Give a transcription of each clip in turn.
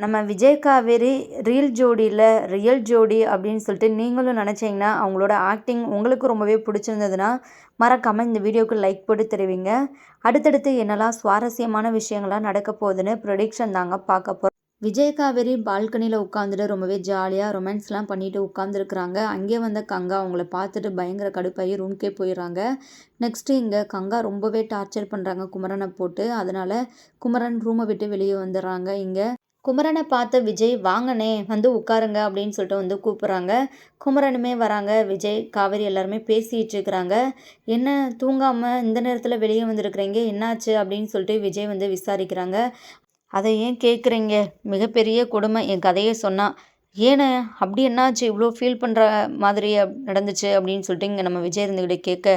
நம்ம விஜய் காவேரி ரீல் ஜோடியில் ரியல் ஜோடி அப்படின்னு சொல்லிட்டு நீங்களும் நினச்சிங்கன்னா அவங்களோட ஆக்டிங் உங்களுக்கு ரொம்பவே பிடிச்சிருந்ததுன்னா மறக்காமல் இந்த வீடியோவுக்கு லைக் போட்டு தெரிவிங்க. அடுத்தடுத்து என்னெல்லாம் சுவாரஸ்யமான விஷயங்கள்லாம் நடக்க போகுதுன்னு ப்ரொடிக்ஷன் தாங்க பார்க்க போகிறோம் விஜய் காவேரி பால்கனியில் உட்காந்துட்டு ரொம்பவே ஜாலியாக ரொமான்ஸ்லாம் பண்ணிட்டு உட்காந்துருக்குறாங்க அங்கே வந்த கங்கா அவங்கள பார்த்துட்டு பயங்கர கடுப்பாகி ரூம்க்கே போயிடுறாங்க. நெக்ஸ்ட்டு இங்கே கங்கா ரொம்பவே டார்ச்சர் பண்ணுறாங்க குமரனை போட்டு. அதனால் குமரன் ரூமை விட்டு வெளியே வந்துடுறாங்க. இங்கே குமரனை பார்த்த விஜய் வாங்கனே வந்து உட்காருங்க அப்படின்னு சொல்லிட்டு வந்து கூப்பிட்றாங்க. குமரனுமே வராங்க. விஜய் காவேரி எல்லாருமே பேசிகிட்டு இருக்கிறாங்க. என்ன தூங்காமல் இந்த நேரத்தில் வெளியே வந்திருக்கிறீங்க? என்னாச்சு? அப்படின்னு சொல்லிட்டு விஜய் வந்து விசாரிக்கிறாங்க. அதை ஏன் கேட்குறீங்க மிகப்பெரிய கொடுமை என் கதையை சொன்னால் ஏன்னு அப்படி என்னாச்சு? இவ்வளோ ஃபீல் பண்ணுற மாதிரி நடந்துச்சு அப்படின்னு சொல்லிட்டு இங்கே நம்ம விஜய் இருந்துக்கிட்ட கேட்க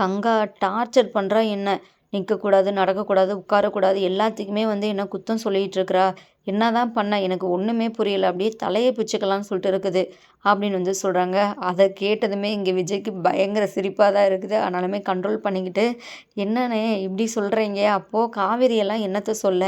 கங்கா டார்ச்சர் பண்ணுறா என்ன? நிற்கக்கூடாது நடக்கக்கூடாது உட்காரக்கூடாது எல்லாத்துக்குமே வந்து என்ன குத்தம் சொல்லிகிட்டு இருக்கிறா? என்ன தான் பண்ண எனக்கு ஒன்றுமே புரியலை. அப்படியே தலையை பிச்சுக்கலாம்னு சொல்லிட்டு இருக்குது. அப்படின்னு வந்து சொல்கிறாங்க அதை கேட்டதுமே இங்கே விஜய்க்கு பயங்கர சிரிப்பாக தான் இருக்குது. ஆனாலுமே கண்ட்ரோல் பண்ணிக்கிட்டு என்னன்னு இப்படி சொல்கிறீங்க அப்போது காவேரியெல்லாம் என்னத்தை சொல்ல?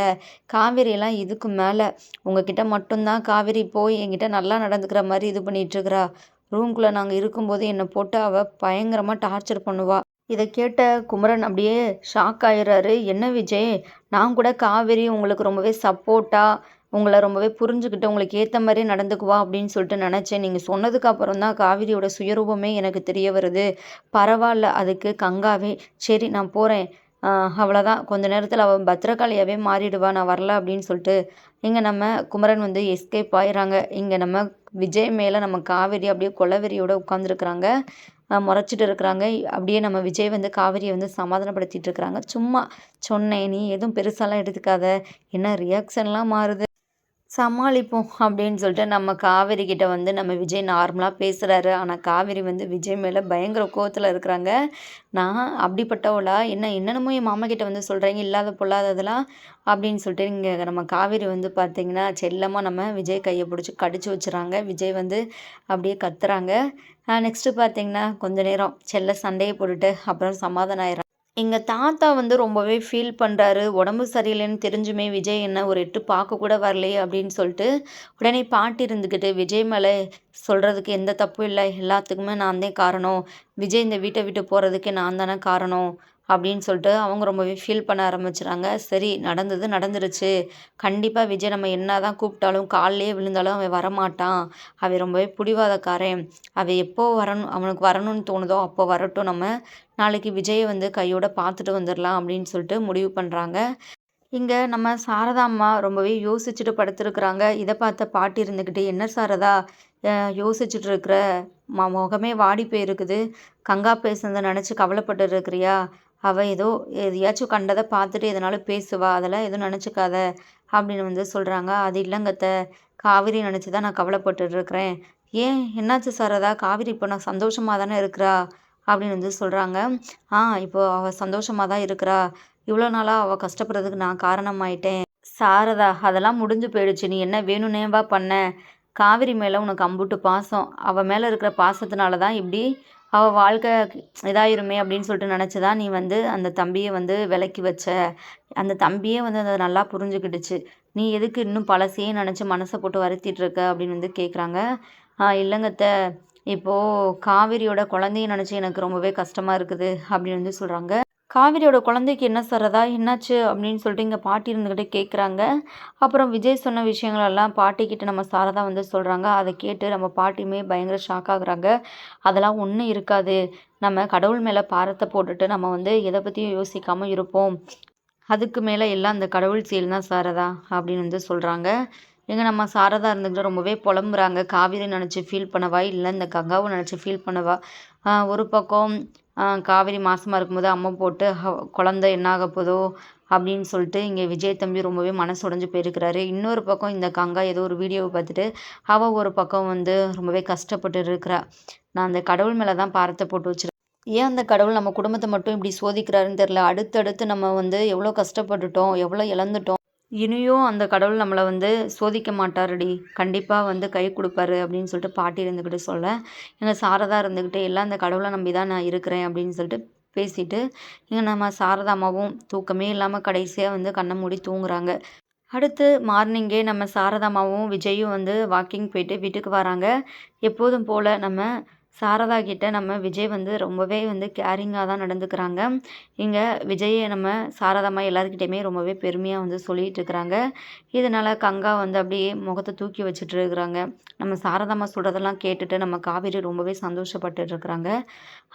காவேரியெல்லாம் இதுக்கு மேலே. உங்ககிட்ட மட்டும்தான் காவேரி போய் என்கிட்ட நல்லா நடந்துக்கிற மாதிரி இது பண்ணிகிட்ருக்குறா ரூம்குள்ளே நாங்கள் இருக்கும்போது என்னை போட்டு அவள் பயங்கரமாக டார்ச்சர் பண்ணுவாள் இதை கேட்ட குமரன் அப்படியே ஷாக் ஆயிடுறாரு. என்ன விஜய்? நான் கூட காவேரி உங்களுக்கு ரொம்பவே சப்போர்ட்டாக உங்களை ரொம்பவே புரிஞ்சுக்கிட்டு உங்களுக்கு ஏற்ற மாதிரி நடந்துக்குவா அப்படின்னு சொல்லிட்டு நினச்சேன். நீங்கள் சொன்னதுக்கு அப்புறம் தான் காவிரியோட சுயரூபமே எனக்கு தெரிய வருது. பரவாயில்ல அதுக்கு கங்காவே. சரி நான் போகிறேன் அவ்வளோதான் கொஞ்ச நேரத்தில் அவள் பத்திரகாளியாகவே மாறிடுவா. நான் வரல அப்படின்னு சொல்லிட்டு இங்கே நம்ம குமரன் வந்து எஸ்கேப் ஆயிடுறாங்க இங்கே நம்ம விஜய் மேலே நம்ம காவேரி அப்படியே கொலவெறியோடு உட்காந்துருக்குறாங்க முறைச்சிட்டு இருக்கிறாங்க. அப்படியே நம்ம விஜய் வந்து காவிரியை வந்து சமாதானப்படுத்திட்டு இருக்கிறாங்க. சும்மா சொன்னேன் நீ எதுவும் பெருசாலாம் எடுத்துக்காத. என்ன ரியாக்ஷன்லாம் மாறுது? சமாளிப்போம் அப்படின்னு சொல்லிட்டு நம்ம காவேரி கிட்ட வந்து நம்ம விஜய் நார்மலாக பேசுகிறாரு ஆனால் காவேரி வந்து விஜய் மேலே பயங்கர கோவத்தில் இருக்கிறாங்க. நான் அப்படிப்பட்டவளா? என்ன என்னென்னமோ என் மாமா கிட்ட வந்து சொல்கிறீங்க இல்லாத பொல்லாததெல்லாம்? அப்படின்னு சொல்லிட்டு இங்கே நம்ம காவேரி வந்து பார்த்திங்கன்னா செல்லமாக நம்ம விஜய் கையை பிடிச்சி கடிச்சு வச்சுறாங்க. விஜய் வந்து அப்படியே கத்துறாங்க. நெக்ஸ்ட்டு பார்த்திங்கன்னா கொஞ்ச நேரம் செல்ல சண்டையை போட்டுட்டு அப்புறம் சமாதானம் ஆயிடுறாங்க. எங்கள் தாத்தா வந்து ரொம்பவே ஃபீல் பண்ணுறாரு உடம்பு சரியில்லைன்னு தெரிஞ்சுமே விஜய் என்ன ஒரு எட்டு பார்க்க கூட வரலையே அப்படின்னு சொல்லிட்டு உடனே பாட்டி இருந்துக்கிட்டு விஜய் மேலே சொல்கிறதுக்கு எந்த தப்பும் இல்லை. எல்லாத்துக்குமே நான் தான் காரணம். விஜய் இந்த வீட்டை விட்டு போகிறதுக்கு நான் தானே காரணம். அப்படின்னு சொல்லிட்டு அவங்க ரொம்பவே ஃபீல் பண்ண ஆரம்பிச்சுறாங்க. சரி நடந்தது நடந்துருச்சு. கண்டிப்பாக விஜய் நம்ம என்ன தான் கூப்பிட்டாலும் காலையே விழுந்தாலும் அவன் வரமாட்டான். அவன் ரொம்பவே பிடிவாதக்காரன். அவன் எப்போ வரணும் அவனுக்கு வரணும்னு தோணுதோ அப்போ வரட்டும். நம்ம நாளைக்கு விஜயை வந்து கையோட பார்த்துட்டு வந்துடலாம் அப்படின்னு சொல்லிட்டு முடிவு பண்ணுறாங்க இங்கே நம்ம சாரதா அம்மா ரொம்பவே யோசிச்சுட்டு படுத்துருக்குறாங்க. இதை பார்த்த பாட்டி இருந்துக்கிட்டு என்ன சாரதா யோசிச்சுட்டு இருக்கிற? முகமே வாடி போயிருக்குது. கங்கா பேசுனதை நினச்சி கவலைப்பட்டு இருக்கிறியா? அவள் ஏதோ எதையாச்சும் கண்டதை பார்த்துட்டு எதனாலும் பேசுவா அதெல்லாம் எதுவும் நினச்சிக்காத அப்படின்னு வந்து சொல்கிறாங்க அது இல்லைங்கத்த காவிரி நினச்சி தான் நான் கவலைப்பட்டுருக்கிறேன் ஏன்? என்னாச்சு சாரதா காவிரி இப்போ நான் சந்தோஷமாக தானே இருக்கிறா? அப்படின்னு வந்து சொல்கிறாங்க ஆ இப்போ அவள் சந்தோஷமாக தான் இருக்கிறா. இவ்வளோ நாளாக அவள் கஷ்டப்படுறதுக்கு நான் காரணமாயிட்டேன். சாரதா அதெல்லாம் முடிஞ்சு போயிடுச்சு. நீ என்ன வேணும்னேவா பண்ண. காவிரி மேலே உனக்கு அம்புட்டு பாசம். அவள் மேலே இருக்கிற பாசத்தினால தான் இப்படி அவள் வாழ்க்கை இதாயிருமே அப்படின்னு சொல்லிட்டு நினச்சி தான் நீ வந்து அந்த தம்பியை வந்து விலக்கி வச்ச. அந்த தம்பியே வந்து அதை நல்லா புரிஞ்சுக்கிடுச்சு நீ எதுக்கு இன்னும் பழசையே நினச்சி மனசை போட்டு வருத்திட்டு இருக்க அப்படின்னு வந்து கேட்குறாங்க இல்லைங்கத்த இப்போது காவிரியோட குழந்தைய நினச்சி எனக்கு ரொம்பவே கஷ்டமாக இருக்குது அப்படின்னு வந்து சொல்கிறாங்க காவிரியோட குழந்தைக்கு என்ன சரதா என்னாச்சு? அப்படின்னு சொல்லிட்டு இங்கே பாட்டி இருந்துக்கிட்டே கேட்குறாங்க அப்புறம் விஜய் சொன்ன விஷயங்களெல்லாம் பாட்டிக்கிட்ட நம்ம சாரதா வந்து சொல்கிறாங்க அதை கேட்டு நம்ம பாட்டியுமே பயங்கர ஷாக் ஆகுறாங்க. அதெல்லாம் ஒன்றும் இருக்காது. நம்ம கடவுள் மேலே பாரத்தை போட்டுட்டு நம்ம வந்து எதை பற்றியும் யோசிக்காமல் இருப்போம். அதுக்கு மேலே எல்லாம் அந்த கடவுள் செயல் தான் சாரதா அப்படின்னு வந்து சொல்கிறாங்க எங்கள் நம்ம சாரதா இருந்துக்கிட்டு ரொம்பவே புலம்புறாங்க. காவிரி நினச்சி ஃபீல் பண்ணவா? இல்லை இந்த கங்காவை நினச்சி ஃபீல் பண்ணவா? ஒரு பக்கம் காவேரி மாதமா இருக்கும்போது அம்மா போட்டு குழந்த என்ன ஆக போதோ அப்படின்னு சொல்லிட்டு இங்கே விஜய் தம்பி ரொம்பவே மனசு உடஞ்சி போயிருக்கிறாரு. இன்னொரு பக்கம் இந்த கங்கா ஏதோ ஒரு வீடியோவை பார்த்துட்டு அவள் ஒரு பக்கம் வந்து ரொம்பவே கஷ்டப்பட்டு இருக்கிறா. நான் அந்த கடவுள் மேலே தான் பாரத்தை போட்டு வச்சிருக்கேன். ஏன் அந்த கடவுள் நம்ம குடும்பத்தை மட்டும் இப்படி சோதிக்கிறாருன்னு தெரில அடுத்தடுத்து நம்ம வந்து எவ்வளோ கஷ்டப்பட்டுட்டோம் எவ்வளோ இழந்துட்டோம். இனியும் அந்த கடவுள் நம்மளை வந்து சோதிக்க மாட்டாருடி. கண்டிப்பாக வந்து கை கொடுப்பாரு அப்படின்னு சொல்லிட்டு பாட்டி இருந்துக்கிட்டு சொல்ல. எங்கள் சாரதா இருந்துக்கிட்டு எல்லாம் அந்த கடவுளை நம்பி தான் நான் இருக்கிறேன் அப்படின்னு சொல்லிட்டு பேசிட்டு இங்கே நம்ம சாரதா அம்மாவும் தூக்கமே இல்லாமல் கடைசியாக வந்து கண்ணை மூடி தூங்குறாங்க. அடுத்து மார்னிங்கே நம்ம சாரதாமாவும் விஜயும் வந்து வாக்கிங் போயிட்டு வீட்டுக்கு வராங்க. எப்போதும் போல் நம்ம சாரதா கிட்ட நம்ம விஜய் வந்து ரொம்பவே வந்து கேரிங்காக தான் நடந்துக்கிறாங்க. இங்கே விஜயை நம்ம சாரதாமா எல்லாருக்கிட்டையுமே ரொம்பவே பெருமையாக வந்து சொல்லிகிட்டு இருக்கிறாங்க. இதனால் கங்கா வந்து அப்படியே முகத்தை தூக்கி வச்சுட்டு இருக்கிறாங்க. நம்ம சாரதாமா சொல்கிறதெல்லாம் கேட்டுட்டு நம்ம காவேரி ரொம்பவே சந்தோஷப்பட்டு இருக்கிறாங்க.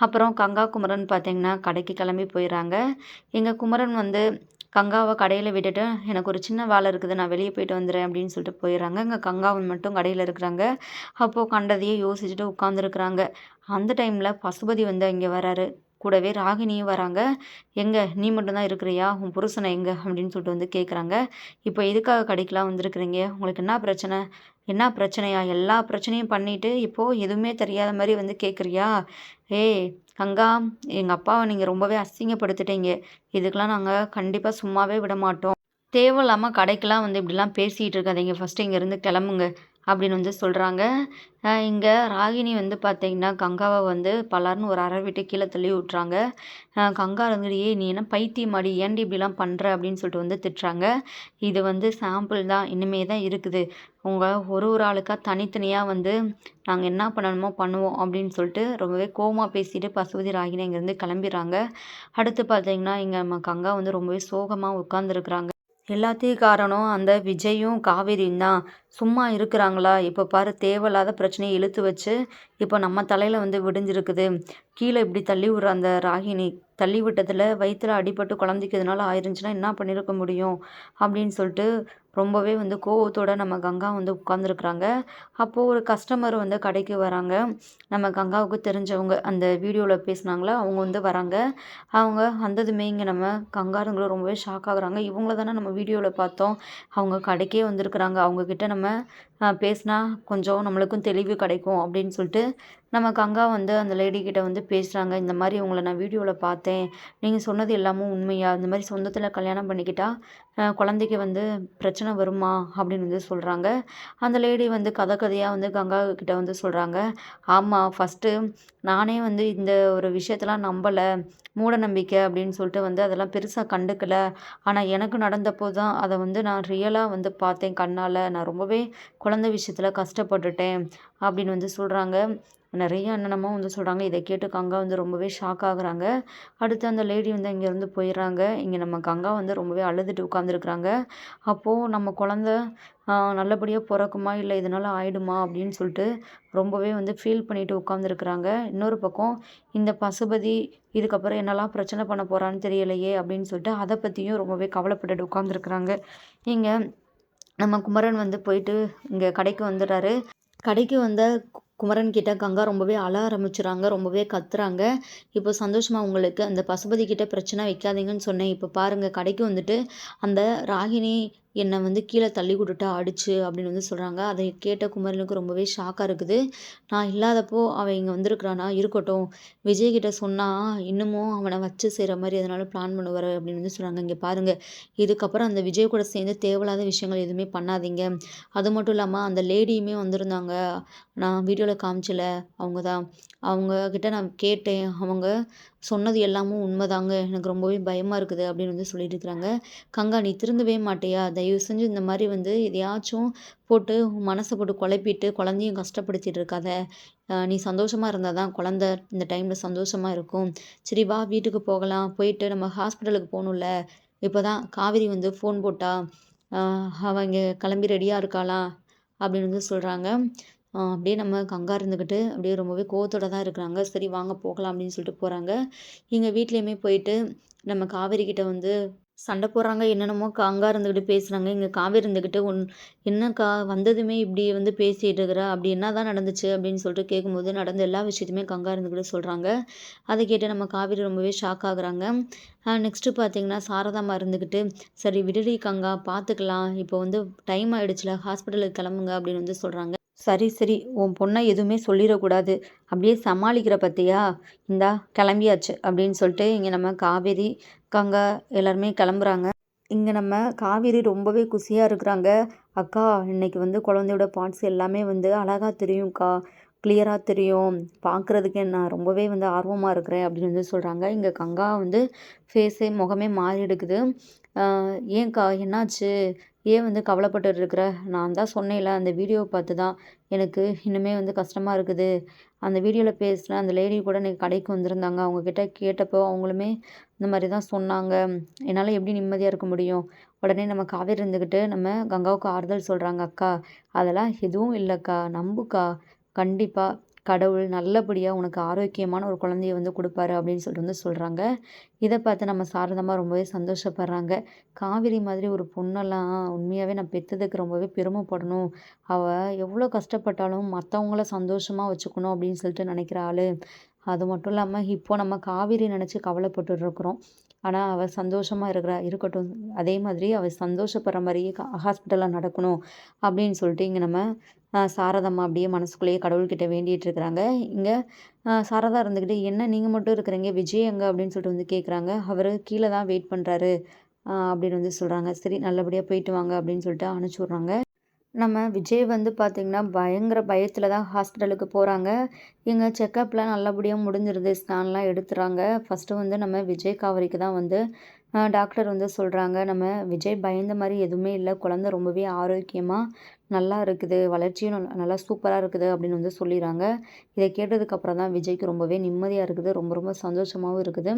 அப்புறம் கங்கா குமரன் பார்த்திங்கன்னா கடைக்கு கிளம்பி போயிடுறாங்க எங்கள் குமரன் வந்து கங்காவை கடையில் விட்டுட்டு எனக்கு ஒரு சின்ன வேலை இருக்குது நான் வெளியே போயிட்டு வந்துடுறேன் அப்படின்னு சொல்லிட்டு போயிடுறாங்க. இங்கே கங்காவன் மட்டும் கடையில் இருக்கிறாங்க. அப்போது கண்டதையே யோசிச்சுட்டு உட்காந்துருக்குறாங்க அந்த டைமில் பசுபதி வந்து இங்கே வராரு. கூடவே ராகினியும் வராங்க. எங்கே நீ மட்டும்தான் இருக்கிறியா? உன் புருஷனை எங்கே? அப்படின்னு சொல்லிட்டு வந்து கேட்குறாங்க இப்போ எதுக்காக கடைக்கெலாம் வந்திருக்கிறீங்க? உங்களுக்கு என்ன பிரச்சனை? என்ன பிரச்சனையா? எல்லா பிரச்சனையும் பண்ணிவிட்டு இப்போது எதுவுமே தெரியாத மாதிரி வந்து கேட்குறியா ஏய் கங்கா எங்கள் அப்பாவை நீங்கள் ரொம்பவே அசிங்கப்படுத்திட்டீங்க. இதுக்கெலாம் நாங்கள் கண்டிப்பாக சும்மாவே விட மாட்டோம் தேவையில்லாமல் கடைக்கெலாம் வந்து இப்படிலாம் பேசிகிட்டு இருக்காதீங்க. ஃபஸ்ட்டு இங்கேருந்து கிளம்புங்க. அப்படின்னு வந்து சொல்கிறாங்க இங்கே ராகினி வந்து பார்த்திங்கன்னா கங்காவை வந்து பலார்னு ஒரு அரை விட்டு கீழே தள்ளி விட்றாங்க கங்கா இருந்துட்டு நீ என்ன பைத்தியமாடி ஏன்டி இப்படிலாம் பண்ணுற அப்படின்னு சொல்லிட்டு வந்து திட்டுறாங்க. இது வந்து சாம்பிள் தான் இனிமே தான் இருக்குது. உங்கள் ஒரு ஒரு ஆளுக்காக தனித்தனியாக வந்து நாங்கள் என்ன பண்ணணுமோ பண்ணுவோம் அப்படின்னு சொல்லிட்டு ரொம்பவே கோவமாக பேசிட்டு பசுபதி ராகினி இங்கேருந்து கிளம்பிடுறாங்க. அடுத்து பார்த்தீங்கன்னா இங்கே நம்ம கங்கா வந்து ரொம்பவே சோகமாக உட்காந்துருக்குறாங்க எல்லாத்தையும் காரணம் அந்த விஜயும் காவேரியும் தான். சும்மா இருக்கிறாங்களா? இப்போ பாரு தேவையில்லாத பிரச்சனையை இழுத்து வச்சு இப்போ நம்ம தலையில் வந்து விடிஞ்சிருக்குது. கீழே இப்படி தள்ளி விடுற அந்த ராகினி தள்ளி விட்டதில் வயிற்றில் அடிபட்டு குழந்தைக்கு இதனால் ஆயிருந்துச்சுன்னா என்ன பண்ணியிருக்க முடியும் அப்படின்னு சொல்லிட்டு ரொம்பவே வந்து கோவத்தோடு நம்ம கங்கா வந்து உட்காந்துருக்குறாங்க அப்போது ஒரு கஸ்டமர் வந்து கடைக்கு வராங்க. நம்ம கங்காவுக்கு தெரிஞ்சவங்க அந்த வீடியோவில் பேசினாங்களே? அவங்க வந்து வராங்க. அவங்க வந்ததுமே இங்கே நம்ம கங்காருங்களும் ரொம்பவே ஷாக் ஆகுறாங்க. இவங்கள தானே நம்ம வீடியோவில் பார்த்தோம். அவங்க கடைக்கே வந்திருக்குறாங்க. அவங்கக்கிட்ட நம்ம பேசினா கொஞ்சம் நம்மளுக்கும் தெளிவு கிடைக்கும் அப்படின்னு சொல்லிட்டு நம்ம கங்கா வந்து அந்த லேடிக்கிட்ட வந்து பேசுகிறாங்க இந்த மாதிரி உங்களை நான் வீடியோவில் பார்த்தேன் நீங்கள் சொன்னது எல்லாமும் உண்மையா? இந்த மாதிரி சொந்தத்தில் கல்யாணம் பண்ணிக்கிட்டா குழந்தைக்கு வந்து பிரச்சனை வருமா? அப்படின்னு வந்து சொல்கிறாங்க அந்த லேடி வந்து கதை கதையாக வந்து கங்கா கிட்ட வந்து சொல்கிறாங்க ஆமாம் ஃபஸ்ட்டு நானே வந்து இந்த ஒரு விஷயத்தெல்லாம் நம்பலை மூட நம்பிக்கை அப்படின்னு சொல்லிட்டு வந்து அதெல்லாம் பெருசாக கண்டுக்கல. ஆனால் எனக்கு நடந்தப்போ தான் அதை வந்து நான் ரியலாக வந்து பார்த்தேன் கண்ணால். நான் ரொம்பவே குழந்தை விஷயத்தில் கஷ்டப்பட்டுட்டேன் அப்படின்னு வந்து சொல்கிறாங்க நிறைய அண்ணனமாக வந்து சொல்கிறாங்க இதை கேட்டு கங்கா வந்து ரொம்பவே ஷாக் ஆகுறாங்க. அடுத்து அந்த லேடி வந்து இங்கேருந்து போயிடுறாங்க. இங்கே நம்ம கங்கா வந்து ரொம்பவே அழுதுட்டு உட்காந்துருக்குறாங்க அப்போது நம்ம குழந்த நல்லபடியாக பிறக்குமா? இல்லை இதனால் ஆயிடுமா? அப்படின்னு சொல்லிட்டு ரொம்பவே வந்து ஃபீல் பண்ணிட்டு உட்காந்துருக்குறாங்க இன்னொரு பக்கம் இந்த பசுபதி இதுக்கப்புறம் என்னெல்லாம் பிரச்சனை பண்ண போகிறான்னு தெரியலையே அப்படின்னு சொல்லிட்டு அதை பற்றியும் ரொம்பவே கவலைப்பட்டுட்டு உட்காந்துருக்குறாங்க இங்கே நம்ம குமரன் வந்து போயிட்டு இங்கே கடைக்கு வந்துடுறாரு. கடைக்கு வந்த குமரன் கிட்ட கங்கா ரொம்பவே அழ ஆரம்பிச்சுறாங்க ரொம்பவே கத்துறாங்க. இப்போ சந்தோஷமா உங்களுக்கு அந்த பசுபதி கிட்ட பிரச்சனை வைக்காதீங்கன்னு சொன்னேன். இப்போ பாருங்க கடைக்கு வந்துட்டு அந்த ராகினி என்னை வந்து கீழே தள்ளி விட்டுட்டா அடிச்சு அப்படின்னு வந்து சொல்கிறாங்க அதை கேட்ட குமரனுக்கு ரொம்பவே ஷாக்காக இருக்குது. நான் இல்லாதப்போ அவன் இங்கே வந்திருக்கிறானா? இருக்கட்டும். விஜய்கிட்ட சொன்னால் இன்னமும் அவனை வச்சு செய்கிற மாதிரி எதனால பிளான் பண்ணுவார் அப்படின்னு வந்து சொல்கிறாங்க இங்கே பாருங்கள் இதுக்கப்புறம் அந்த விஜய் கூட சேர்ந்து தேவையில்லாத விஷயங்கள் எதுவுமே பண்ணாதீங்க. அது மட்டும் இல்லாமல் அந்த லேடியுமே வந்திருந்தாங்க. நான் வீடியோவில் காமிச்சல அவங்க தான் அவங்க கிட்ட நான் கேட்டேன். அவங்க சொன்னது எல்லாமும் உண்மைதாங்க. எனக்கு ரொம்பவே பயமாக இருக்குது அப்படின்னு வந்து சொல்லிட்டு இருக்கிறாங்க. கங்கா நீ திருந்தவே மாட்டியா? தயவு செஞ்சு இந்த மாதிரி வந்து எதையாச்சும் போட்டு மனசை போட்டு குழப்பிட்டு குழந்தையும் கஷ்டப்படுத்திட்டு இருக்காத. நீ சந்தோஷமாக இருந்தால் தான் குழந்த இந்த டைமில் சந்தோஷமாக இருக்கும். சரி வா வீட்டுக்கு போகலாம். போயிட்டு நம்ம ஹாஸ்பிட்டலுக்கு போகணும்ல. இப்போ தான் காவேரி வந்து ஃபோன் போட்டா அவங்க கிளம்பி ரெடியாக இருக்காளா? அப்படின்னு வந்து சொல்கிறாங்க அப்படியே நம்ம கங்கா இருந்துக்கிட்டு அப்படியே ரொம்பவே கோவத்தோட தான் இருக்கிறாங்க. சரி வாங்க போகலாம் அப்படின்னு சொல்லிட்டு போகிறாங்க எங்கள் வீட்லேயுமே போயிட்டு நம்ம காவேரி கிட்ட வந்து சண்டை போடுறாங்க என்னென்னமோ கங்கா இருந்துக்கிட்டு பேசுகிறாங்க இங்கே காவேரி இருந்துக்கிட்டு ஒன் என்னக்கா வந்ததுமே இப்படி வந்து பேசிகிட்டு இருக்கிற? அப்படி என்ன தான் நடந்துச்சு? அப்படின்னு சொல்லிட்டு கேட்கும்போது நடந்த எல்லா விஷயத்தையுமே கங்கா இருந்துக்கிட்டு சொல்கிறாங்க அதை கேட்டு நம்ம காவேரி ரொம்பவே ஷாக் ஆகுறாங்க. நெக்ஸ்ட்டு பார்த்தீங்கன்னா சாரதாமா இருந்துக்கிட்டு சரி விடுடி கங்கா பார்த்துக்கலாம். இப்போ வந்து டைம் ஆகிடுச்சுல ஹாஸ்பிட்டலுக்கு கிளம்புங்க அப்படின்னு வந்து சொல்கிறாங்க சரி சரி உன் பொண்ணை எதுவுமே சொல்லிடக்கூடாது. அப்படியே சமாளிக்கிற பத்தியா? இந்தா கிளம்பியாச்சு அப்படின்னு சொல்லிட்டு இங்கே நம்ம காவேரி கங்கா எல்லாருமே கிளம்புறாங்க. இங்கே நம்ம காவேரி ரொம்பவே குசியாக இருக்கிறாங்க. அக்கா இன்னைக்கு வந்து குழந்தையோட பார்ட்ஸ் எல்லாமே வந்து அழகாக தெரியும்க்கா. கிளியராக தெரியும். பார்க்குறதுக்கே நான் ரொம்பவே வந்து ஆர்வமாக இருக்கிறேன் அப்படின்னு வந்து சொல்கிறாங்க இங்கே கங்கா வந்து ஃபேஸே முகமே மாறி எடுக்குது ஏன்க்கா? என்னாச்சு? ஏன் வந்து கவலைப்பட்டுட்டு இருக்கிற நான் தான் சொன்னேன்ல அந்த வீடியோவை பார்த்து தான் எனக்கு இன்னுமே வந்து கஷ்டமாக இருக்குது. அந்த வீடியோவில் பேசின அந்த லேடி கூட இன்னைக்கு கடைக்கு வந்திருந்தாங்க. அவங்கக்கிட்ட கேட்டப்போ அவங்களுமே இந்த மாதிரி தான் சொன்னாங்க. என்னால் எப்படி நிம்மதியாக இருக்க முடியும்? உடனே நம்ம காவேரி இருந்துக்கிட்டு நம்ம கங்காவுக்கு ஆறுதல் சொல்கிறாங்க அக்கா. அதெல்லாம் எதுவும் இல்லைக்கா. நம்புக்கா. கண்டிப்பாக கடவுள் நல்லபடியாக உனக்கு ஆரோக்கியமான ஒரு குழந்தைய வந்து கொடுப்பாரு அப்படின்னு சொல்லிட்டு வந்து சொல்கிறாங்க இதை பார்த்து நம்ம சாரதமாக ரொம்பவே சந்தோஷப்படுறாங்க. காவிரி மாதிரி ஒரு பொண்ணெல்லாம் உண்மையாகவே நான் பெற்றதுக்கு ரொம்பவே பெருமைப்படணும். அவள் எவ்வளோ கஷ்டப்பட்டாலும் மற்றவங்கள சந்தோஷமாக வச்சுக்கணும் அப்படின்னு சொல்லிட்டு நினைக்கிற ஆள். அது மட்டும் இல்லாமல் இப்போது நம்ம காவிரி நினச்சி கவலைப்பட்டு இருக்கிறோம். ஆனால் அவள் சந்தோஷமாக இருக்கிறா இருக்கட்டும். அதே மாதிரி அவள் சந்தோஷப்படுற மாதிரியே ஹாஸ்பிட்டலில் நடக்கணும் அப்படின்னு சொல்லிட்டு இங்கே நம்ம சாரதம்மா அப்படியே மனசுக்குள்ளேயே கடவுள்கிட்ட வேண்டிகிட்டு இருக்கிறாங்க இங்கே சாரதா இருந்துக்கிட்டு என்ன நீங்கள் மட்டும் இருக்கிறீங்க? விஜய் எங்கே? அப்படின்னு சொல்லிட்டு வந்து கேட்குறாங்க அவர் கீழே தான் வெயிட் பண்ணுறாரு அப்படின்னு வந்து சொல்கிறாங்க சரி நல்லபடியாக போயிட்டு வாங்க அப்படின்னு சொல்லிட்டு அனுப்பிச்சி விட்றாங்க. நம்ம விஜய் வந்து பார்த்திங்கன்னா பயங்கர பயத்தில் தான் ஹாஸ்பிட்டலுக்கு போகிறாங்க இங்கே செக்கப்லாம் நல்லபடியாக முடிஞ்சிருது. ஸ்கேன்லாம் எடுத்துகிறாங்க ஃபஸ்ட்டு வந்து நம்ம விஜய் காவரிக்கு தான் வந்து டாக்டர் வந்து சொல்கிறாங்க நம்ம விஜய் பயந்த மாதிரி எதுவுமே இல்லை. குழந்த ரொம்பவே ஆரோக்கியமாக நல்லா இருக்குது வளர்ச்சியும் நல்லா சூப்பராக இருக்குது அப்படின்னு வந்து சொல்லிடுறாங்க இதை கேட்டதுக்கப்புறம் தான் விஜய்க்கு ரொம்பவே நிம்மதியாக இருக்குது ரொம்ப ரொம்ப சந்தோஷமாகவும் இருக்குது.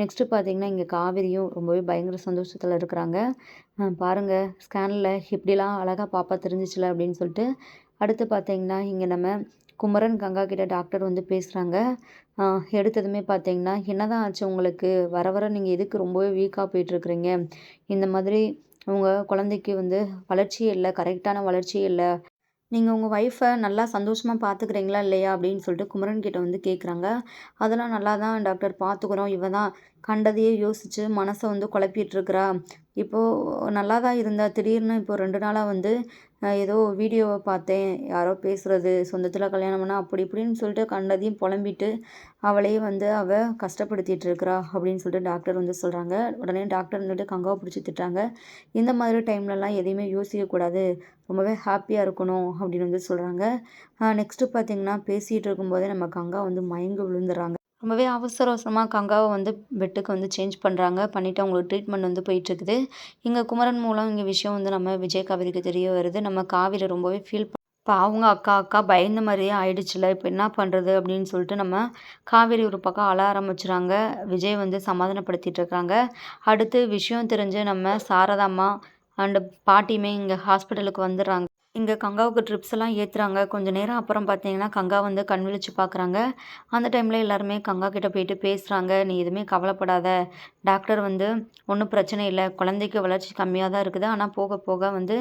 நெக்ஸ்ட்டு பார்த்திங்கன்னா இங்கே காவிரியும் ரொம்பவே பயங்கர சந்தோஷத்தில் இருக்கிறாங்க. பாருங்கள் ஸ்கேனில் இப்படிலாம் அழகாக பாப்பா தெரிஞ்சிச்சில்ல அப்படின்னு சொல்லிட்டு. அடுத்து பார்த்திங்கன்னா இங்கே நம்ம குமரன் கங்கா கிட்ட டாக்டர் வந்து பேசுகிறாங்க எடுத்ததுமே பார்த்தீங்கன்னா என்னதான் ஆச்சு உங்களுக்கு? வர வர நீங்கள் எதுக்கு ரொம்பவே வீக்காக போயிட்டுருக்குறீங்க இந்த மாதிரி உங்கள் குழந்தைக்கு வந்து வளர்ச்சியே இல்லை கரெக்டான வளர்ச்சியே இல்லை நீங்கள் உங்கள் ஒய்ஃபை நல்லா சந்தோஷமாக பார்த்துக்கிறீங்களா இல்லையா அப்படின்னு சொல்லிட்டு குமரன் கிட்ட வந்து கேட்குறாங்க அதெல்லாம் நல்லா தான் டாக்டர் பார்த்துக்குறோம் இவ தான் கண்டதையே யோசித்து மனசை வந்து குழப்பிட்டுருக்குறா இப்போது நல்லா தான் இருந்தா திடீர்னு இப்போ ரெண்டு நாளாக வந்து ஏதோ வீடியோவை பார்த்தேன். யாரோ பேசுகிறது சொந்தத்தில் கல்யாணம் பண்ணால் அப்படி இப்படின்னு சொல்லிட்டு கண்டதையும் புலம்பிட்டு அவளையே வந்து அவள் கஷ்டப்படுத்திட்டு இருக்கிறா அப்படின்னு சொல்லிட்டு டாக்டர் வந்து சொல்கிறாங்க உடனே டாக்டர் வந்துட்டு கங்காவை பிடிச்சி திட்டாங்க இந்த மாதிரி டைம்லலாம் எதையுமே யோசிக்கக்கூடாது ரொம்பவே ஹாப்பியாக இருக்கணும் அப்படின்னு வந்து சொல்கிறாங்க நெக்ஸ்ட்டு பார்த்திங்கன்னா பேசிகிட்டு இருக்கும்போதே நம்ம கங்கா வந்து மயங்கு விழுந்துடுறாங்க. ரொம்பவே அவசர அவசரமாக கங்காவை வந்து பெட்டுக்கு வந்து சேஞ்ச் பண்ணுறாங்க பண்ணிவிட்டு அவங்களுக்கு ட்ரீட்மெண்ட் வந்து போயிட்டுருக்குது. இங்கே குமரன் மூலம் இங்கே விஷயம் வந்து நம்ம விஜய் காவிரிக்கு தெரிய வருது. நம்ம காவிரி ரொம்பவே ஃபீல் இப்போ அவங்க அக்கா அக்கா பயந்த மாதிரியே ஆயிடுச்சுல. இப்போ என்ன பண்ணுறது அப்படின்னு சொல்லிட்டு நம்ம காவேரி ஒரு பக்கம் அழ ஆரம்பிச்சுறாங்க. விஜய் வந்து சமாதானப்படுத்திட்டு இருக்காங்க. அடுத்து விஷயம் தெரிஞ்சு நம்ம சாரதாம்மா அண்டு பாட்டியுமே இங்கே ஹாஸ்பிட்டலுக்கு வந்துடுறாங்க. இங்கே கங்காவுக்கு ட்ரிப்ஸ் எல்லாம் ஏற்றுறாங்க கொஞ்சம் நேரம் அப்புறம் பார்த்தீங்கன்னா கங்கா வந்து கண் விழிச்சு பார்க்குறாங்க அந்த டைமில் எல்லாருமே கங்கா கிட்ட போயிட்டு பேசுகிறாங்க நீ எதுவுமே கவலைப்படாத. டாக்டர் வந்து ஒன்றும் பிரச்சனை இல்லை. குழந்தைக்கு வளர்ச்சி கம்மியாக தான் இருக்குது. ஆனால் போக போக வந்து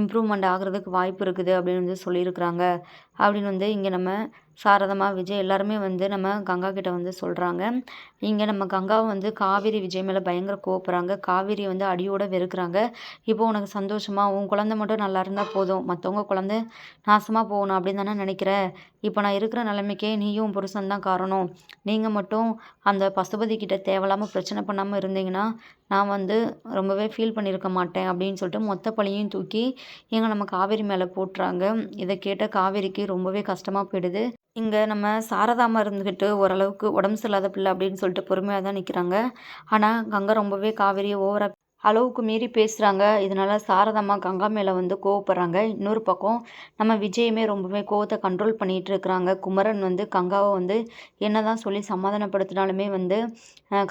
இம்ப்ரூவ்மெண்ட் ஆகிறதுக்கு வாய்ப்பு இருக்குது. அப்படின்னு வந்து சொல்லியிருக்கிறாங்க. அப்படின்னு வந்து இங்கே நம்ம சாரதம்மா விஜய் எல்லாருமே வந்து நம்ம கங்கா கிட்ட வந்து சொல்கிறாங்க இங்கே நம்ம கங்காவை வந்து காவேரி விஜய் மேலே பயங்கர கோப்புறாங்க காவேரி வந்து அடியோடு வெறுக்கிறாங்க. இப்போ உனக்கு சந்தோஷமாக உன் குழந்த மட்டும் நல்லா இருந்தால் போதும். மற்றவங்க குழந்த நாசமாக போகணும் அப்படின்னு தானே நினைக்கிற? இப்போ நான் இருக்கிற நிலைமைக்கே நீயும் புருஷன் தான் காரணம். நீங்கள் மட்டும் அந்த பசுபதி கிட்ட தேவையில்லாமல் பிரச்சனை பண்ணாமல் இருந்தீங்கன்னா நான் வந்து ரொம்பவே ஃபீல் பண்ணியிருக்க மாட்டேன் அப்படின்னு சொல்லிட்டு மொத்த பழியும் தூக்கி எங்கள் நம்ம காவேரி மேலே போட்டுறாங்க. இதை கேட்ட காவேரிக்கு ரொம்பவே கஷ்டமாக போயிடுது. இங்கே நம்ம சாரதாமா இருந்துக்கிட்டு ஓரளவுக்கு உடம்பு சரியில்லாத பிள்ளை அப்படின்னு சொல்லிட்டு பொறுமையாக தான் நிற்கிறாங்க ஆனால் கங்கை ரொம்பவே காவேரியை ஓவராக அளவுக்கு மீறி பேசுகிறாங்க இதனால் சாரதம்மா கங்கா மேலே வந்து கோவப்படுறாங்க. இன்னொரு பக்கம் நம்ம விஜயுமே ரொம்பவே கோவத்தை கண்ட்ரோல் பண்ணிகிட்டு இருக்கிறாங்க. குமரன் வந்து கங்காவை வந்து என்ன தான் சொல்லி சமாதானப்படுத்தினாலுமே வந்து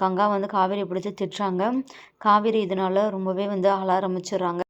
கங்கா வந்து காவேரி பிடிச்சி திட்டுறாங்க. காவேரி இதனால் ரொம்பவே வந்து அழ ஆரம்பிச்சிடுறாங்க.